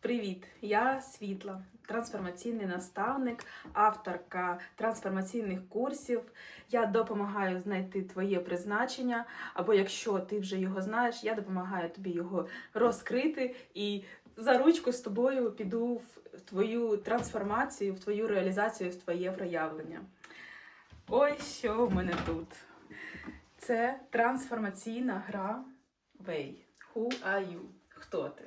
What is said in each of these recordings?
Привіт! Я Світла, трансформаційний наставник, авторка трансформаційних курсів. Я допомагаю знайти твоє призначення, або якщо ти вже його знаєш, я допомагаю тобі його розкрити і за ручку з тобою піду в твою трансформацію, в твою реалізацію, в твоє проявлення. Ой, що в мене тут? Це трансформаційна гра Way. Who are you? Хто ти?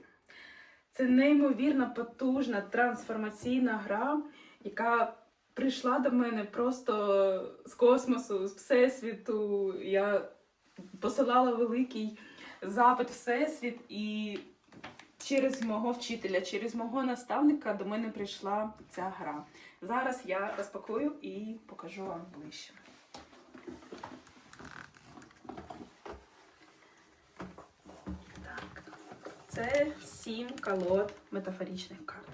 Це неймовірно потужна трансформаційна гра, яка прийшла до мене просто з космосу, з всесвіту. Я посилала великий запит всесвіт, і через мого вчителя, через мого наставника до мене прийшла ця гра. Зараз я розпакую і покажу вам ближче. Це сім колод метафорічних карт.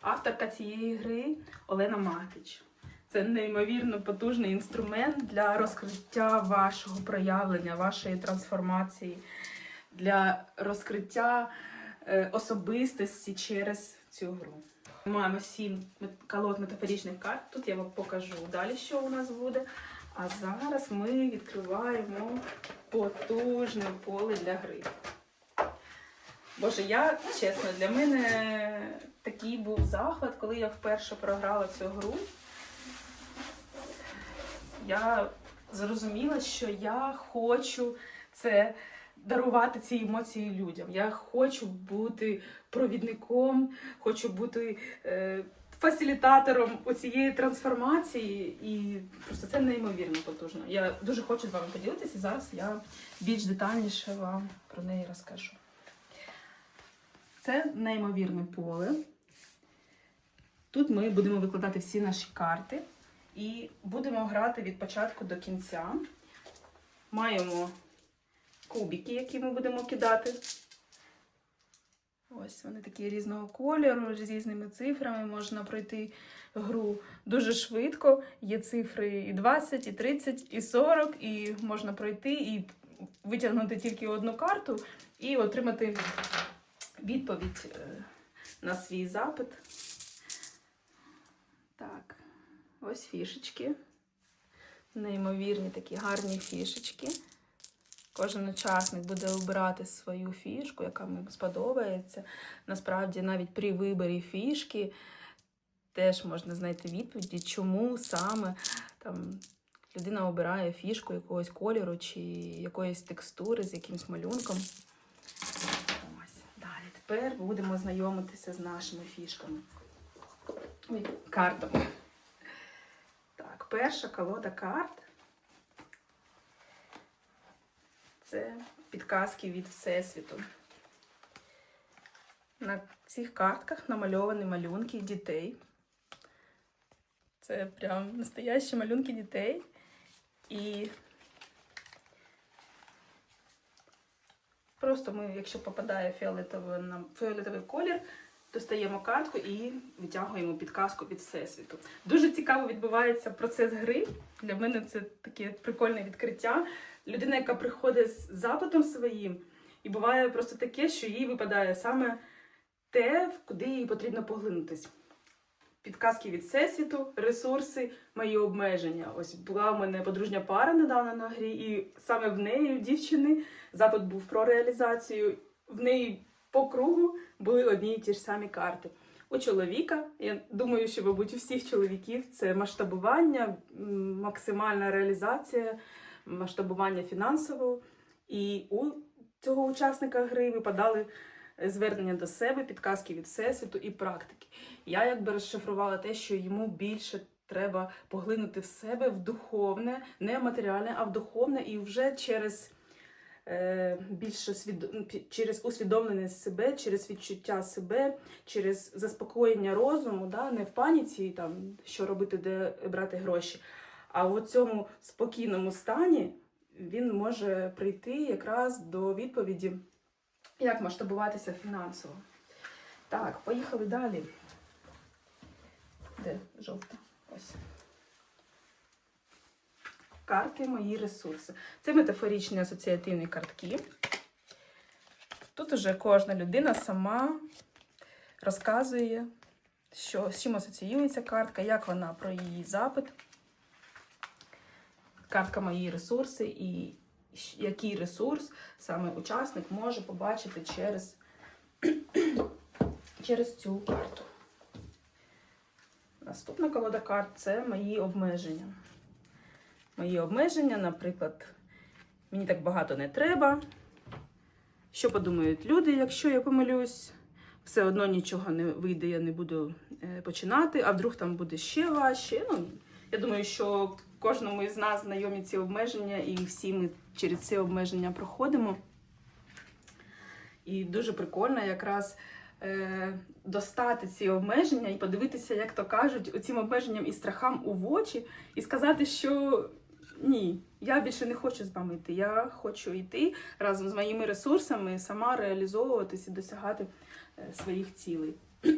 Авторка цієї гри Олена Матич. Це неймовірно потужний інструмент для розкриття вашого проявлення, вашої трансформації, для розкриття е, особистості через цю гру. Ми маємо сім колод метафорічних карт. Тут я вам покажу далі, що у нас буде. А зараз ми відкриваємо потужне поле для гри. Боже, я чесно, для мене такий був захват, коли я вперше програла цю гру. Я зрозуміла, що я хочу це дарувати ці емоції людям. Я хочу бути провідником, хочу бути е, фасилітатором цієї трансформації, і просто це неймовірно потужно. Я дуже хочу з вами поділитися. Зараз я більш детальніше вам про неї розкажу. Це неймовірне поле. Тут ми будемо викладати всі наші карти і будемо грати від початку до кінця. Маємо кубики, які ми будемо кидати. Ось вони такі різного кольору, з різними цифрами. Можна пройти гру дуже швидко. Є цифри і 20, і 30, і 40, і можна пройти і витягнути тільки одну карту і отримати відповідь е, на свій запит. Так, ось фішечки. Неймовірні такі гарні фішечки. Кожен учасник буде обирати свою фішку, яка йому сподобається. Насправді, навіть при виборі фішки теж можна знайти відповіді, чому саме там людина обирає фішку якогось кольору чи якоїсь текстури з якимось малюнком. Тепер будемо знайомитися з нашими фішками. Ой, картами. Так, перша колода карт. Це підказки від Всесвіту. На цих картках намальовані малюнки дітей. Це прям настоящі малюнки дітей. І просто ми, якщо попадає фіолетовий, фіолетовий колір, достаємо картку і витягуємо підказку від Всесвіту. Дуже цікаво відбувається процес гри. Для мене це таке прикольне відкриття. Людина, яка приходить з запитом своїм, і буває просто таке, що їй випадає саме те, куди їй потрібно поглинутись. Підказки від Всесвіту, ресурси, мої обмеження. Ось була у мене подружня пара недавно на грі, і саме в неї, в дівчини, запит був про реалізацію. В неї по кругу були одні і ті ж самі карти. У чоловіка, я думаю, що, мабуть, у всіх чоловіків це масштабування, максимальна реалізація, масштабування фінансового. І у цього учасника гри випадали звернення до себе, підказки від всесвіту і практики. Я якби розшифрувала те, що йому більше треба поглинути в себе в духовне, не матеріальне, а в духовне, і вже через е, більш освідо... ну, через усвідомленість себе, через відчуття себе, через заспокоєння розуму, да, не в паніці, там, що робити, де брати гроші, а в цьому спокійному стані він може прийти якраз до відповіді, як масштабуватися фінансово. Так, поїхали далі. Де жовта? Ось. Карти мої ресурси. Це метафоричні асоціативні картки. Тут уже кожна людина сама розказує, що, з чим асоціюється картка, як вона про її запит. Картка мої ресурси і який ресурс саме учасник може побачити через, через цю карту. Наступна колода карт це мої обмеження. Мої обмеження, наприклад, мені так багато не треба. Що подумають люди, якщо я помилюсь? Все одно нічого не вийде, я не буду е, починати, а вдруг там буде ще важче. Ну, я думаю, що кожному із нас знайомі ці обмеження, і всі ми через ці обмеження проходимо. І дуже прикольно якраз е, достати ці обмеження і подивитися, як то кажуть, цим обмеженням і страхам у очі, і сказати, що ні, я більше не хочу з вами йти. Я хочу йти разом з моїми ресурсами, сама реалізовуватись і досягати е, своїх цілей.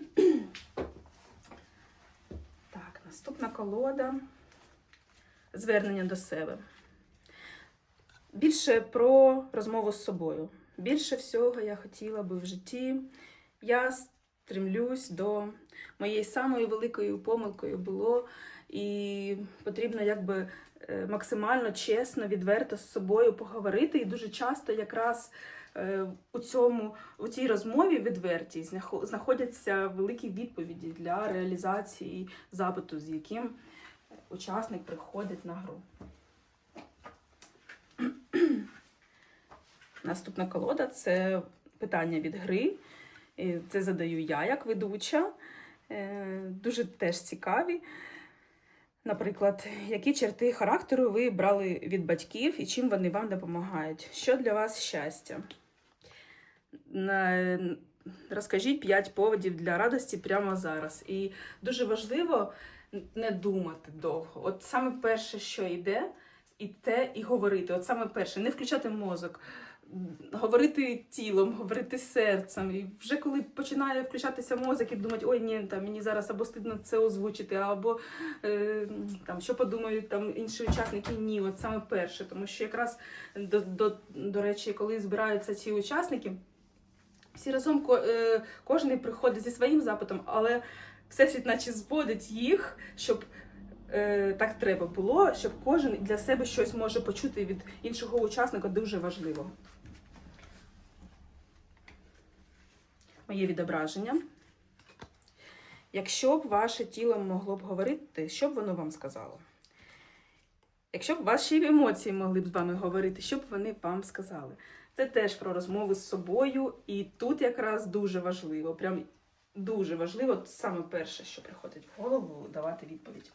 Так, наступна колода. Звернення до себе. Більше про розмову з собою. Більше всього я хотіла би в житті. Я стремлюсь до моєї самої великою помилкою було, і потрібно якби е, максимально чесно, відверто з собою поговорити. І дуже часто якраз е, у цьому у цій розмові відвертій знаходяться великі відповіді для реалізації запиту, з яким учасник приходить на гру. Наступна колода це питання від гри. Це задаю я як ведуча. Е, Дуже теж цікаві. Наприклад, які черти характеру ви брали від батьків і чим вони вам допомагають? Що для вас щастя? Розкажіть 5 поводів для радості прямо зараз. І дуже важливо не думати довго. От саме перше, що йде, і те, і говорити. От саме перше, не включати мозок, говорити тілом, говорити серцем. І вже коли починає включатися мозок і думати, ой, ні, там мені зараз або стидно це озвучити, або е, там що подумають там інші учасники. Ні, от саме перше. Тому що якраз до, до, до речі, коли збираються ці учасники, всі разом е, кожен приходить зі своїм запитом, але всесвіт наче зводить їх, щоб е, так треба було, щоб кожен для себе щось може почути від іншого учасника дуже важливо. Моє відображення. Якщо б ваше тіло могло б говорити, що б воно вам сказало? Якщо б ваші емоції могли б з вами говорити, що б вони вам сказали? Це теж про розмови з собою, і тут якраз дуже важливо, прям дуже важливо, саме перше, що приходить в голову, давати відповідь.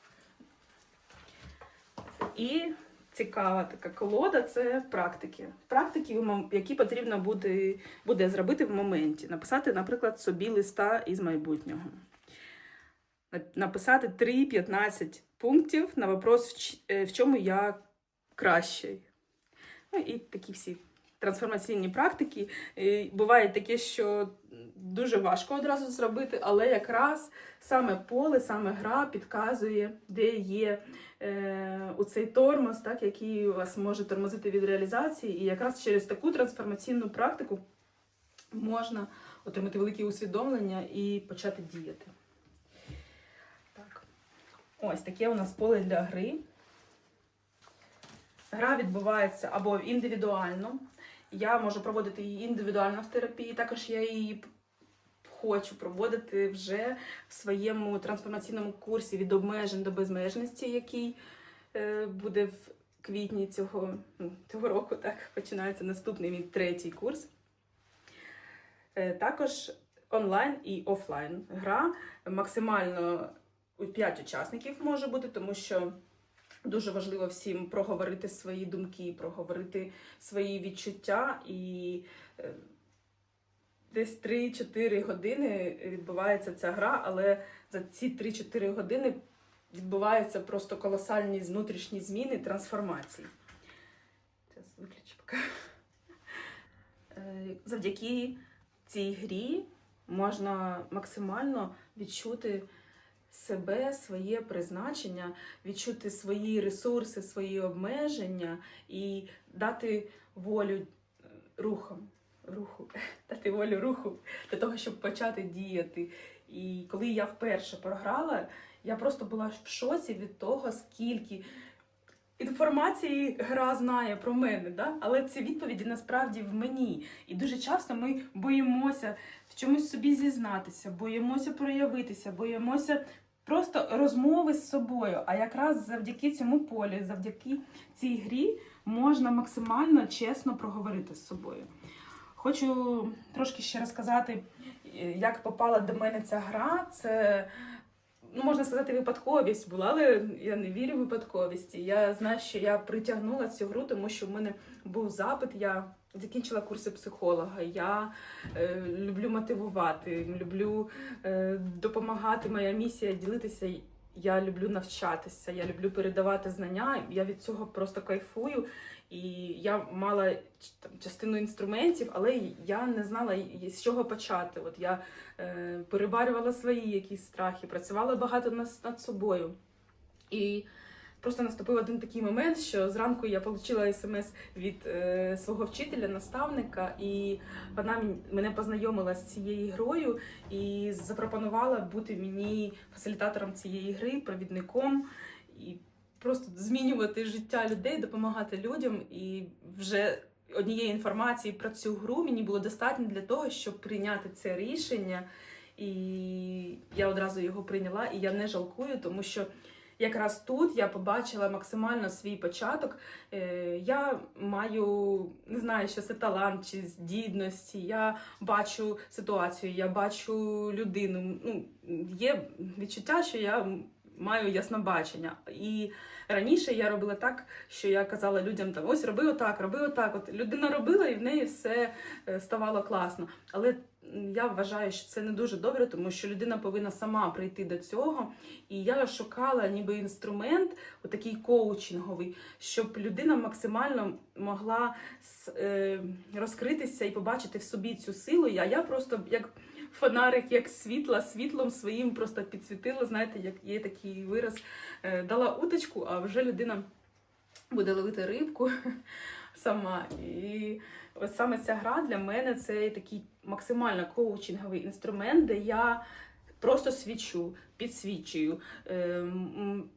І цікава така колода це практики. Практики, які потрібно буде, буде зробити в моменті. Написати, наприклад, собі листа із майбутнього. Написати 3-15 пунктів на вопрос, е, в чому я кращий. Ну і такі всі трансформаційні практики. Буває таке, що дуже важко одразу зробити, але якраз саме поле, саме гра підказує, де є е, у тормоз, так, який вас може тормозити від реалізації. І якраз через таку трансформаційну практику можна отримати великі усвідомлення і почати діяти. Так. Ось таке у нас поле для гри. Гра відбувається або індивідуально. Я можу проводити її індивідуально в терапії, також я її хочу проводити вже в своєму трансформаційному курсі від обмежень до безмежності, який е, буде в квітні цього, ну, цього року. Так, починається наступний мій третій курс. Е, Також онлайн і офлайн гра максимально у 5 учасників може бути, тому що дуже важливо всім проговорити свої думки, проговорити свої відчуття і е, десь 3-4 години відбувається ця гра, але за ці 3-4 години відбуваються просто колосальні внутрішні зміни, трансформації. Зараз виключу поки. Е, Завдяки цій грі можна максимально відчути себе, своє призначення, відчути свої ресурси, свої обмеження і дати волю е, рухам. руху, дати волю руху для того, щоб почати діяти. І коли я вперше програла, я просто була в шоці від того, скільки інформації гра знає про мене, да? але ці відповіді насправді в мені. І дуже часто ми боїмося в чомусь собі зізнатися, боїмося проявитися, боїмося просто розмови з собою. А якраз завдяки цьому полі, завдяки цій грі можна максимально чесно проговорити з собою. Хочу трошки ще розказати, е, як попала до мене ця гра. Це ну, можна сказати, випадковість була, але я не вірю в випадковісті. Я знаю, що я притягнула цю гру, тому що в мене був запит. Я закінчила курси психолога. Я е, люблю мотивувати, люблю е, допомагати. Моя місія ділитися. Я люблю навчатися, я люблю передавати знання. Я від цього просто кайфую. І я мала там, частину інструментів, але я не знала з чого почати. От я е, перебарювала свої якісь страхи, працювала багато над, собою. І просто наступив один такий момент, що зранку я отримала смс від е, свого вчителя, наставника, і вона мене познайомила з цією грою і запропонувала бути мені фасилітатором цієї гри, провідником. І просто змінювати життя людей, допомагати людям. І вже однієї інформації про цю гру мені було достатньо для того, щоб прийняти це рішення. І я одразу його прийняла, і я не жалкую, тому що якраз тут я побачила максимально свій початок. Е, Я маю не знаю, що це талант чи здібності. Я бачу ситуацію, я бачу людину. Ну, є відчуття, що я маю яснобачення. І раніше я робила так, що я казала людям там ось роби отак, роби отак. От людина робила, і в неї все е, ставало класно. Але я вважаю, що це не дуже добре, тому що людина повинна сама прийти до цього. І я шукала ніби інструмент, отакий коучинговий, щоб людина максимально могла е, розкритися і побачити в собі цю силу. А я просто як фонарик, як світла, світлом своїм просто підсвітила. Знаєте, як є такий вираз, е, дала уточку, а вже людина буде ловити рибку сама. І от саме ця гра для мене це такий максимально коучинговий інструмент, де я просто свічу, підсвічую. ем,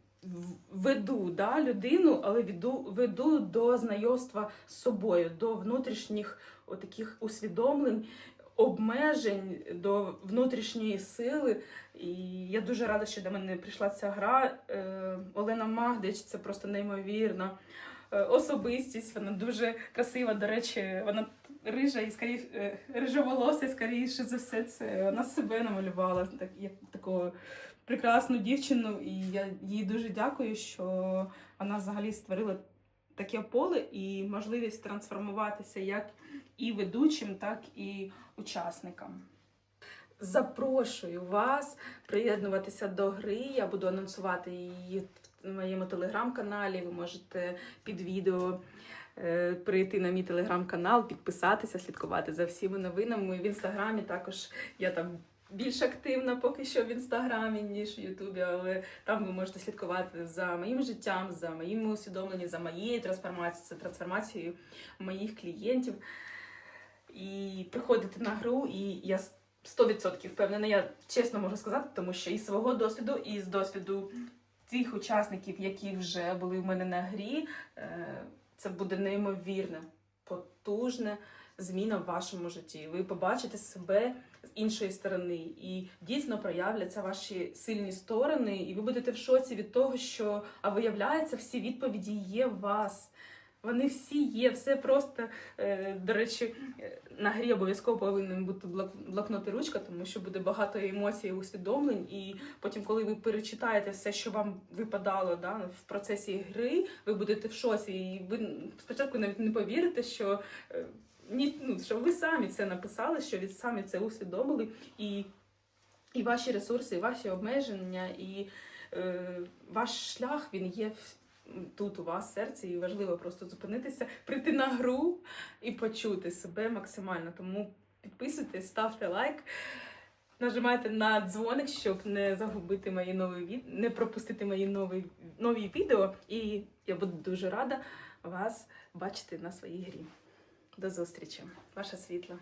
Веду да, людину, але веду, веду до знайомства з собою, до внутрішніх таких усвідомлень, обмежень, до внутрішньої сили. І я дуже рада, що до мене прийшла ця гра. Е, Олена Магдич це просто неймовірна е, особистість. Вона дуже красива. До речі, вона рижа і скоріше е, рижеволоса, і скоріше за все, це вона себе намалювала так, як таку прекрасну дівчину. І я їй дуже дякую, що вона взагалі створила таке поле і можливість трансформуватися як і ведучим, так і учасникам. Запрошую вас приєднуватися до гри. Я буду анонсувати її в моєму телеграм-каналі. Ви можете під відео е, прийти на мій телеграм-канал, підписатися, слідкувати за всіми новинами. В інстаграмі також я там більш активна поки що в інстаграмі, ніж в Ютубі, але там ви можете слідкувати за моїм життям, за моїми усвідомленнями, за моєю трансформацією, за трансформацією моїх клієнтів. І приходити на гру, і я 100% впевнена, я чесно можу сказати, тому що із свого досвіду, і з досвіду тих учасників, які вже були в мене на грі, е, це буде неймовірна, потужна зміна в вашому житті. Ви побачите себе з іншої сторони, і дійсно проявляться ваші сильні сторони, і ви будете в шоці від того, що а виявляється, всі відповіді є в вас. Вони всі є, все просто, е, до речі, е, на грі обов'язково повинен бути блок- блокнот і ручка, тому що буде багато емоцій і усвідомлень. І потім, коли ви перечитаєте все, що вам випадало да, в процесі гри, ви будете в шоці. І ви спочатку навіть не повірите, що, е, ні, ну, що ви самі це написали, що ви самі це усвідомили. І, і ваші ресурси, і ваші обмеження, і е, ваш шлях він є тут у вас в серці, і важливо просто зупинитися, прийти на гру і почути себе максимально. Тому підписуйтесь, ставте лайк. Нажимайте на дзвоник, щоб не загубити мої нові від... не пропустити мої нові, нові відео. І я буду дуже рада вас бачити на своїй грі. До зустрічі. Ваша світла.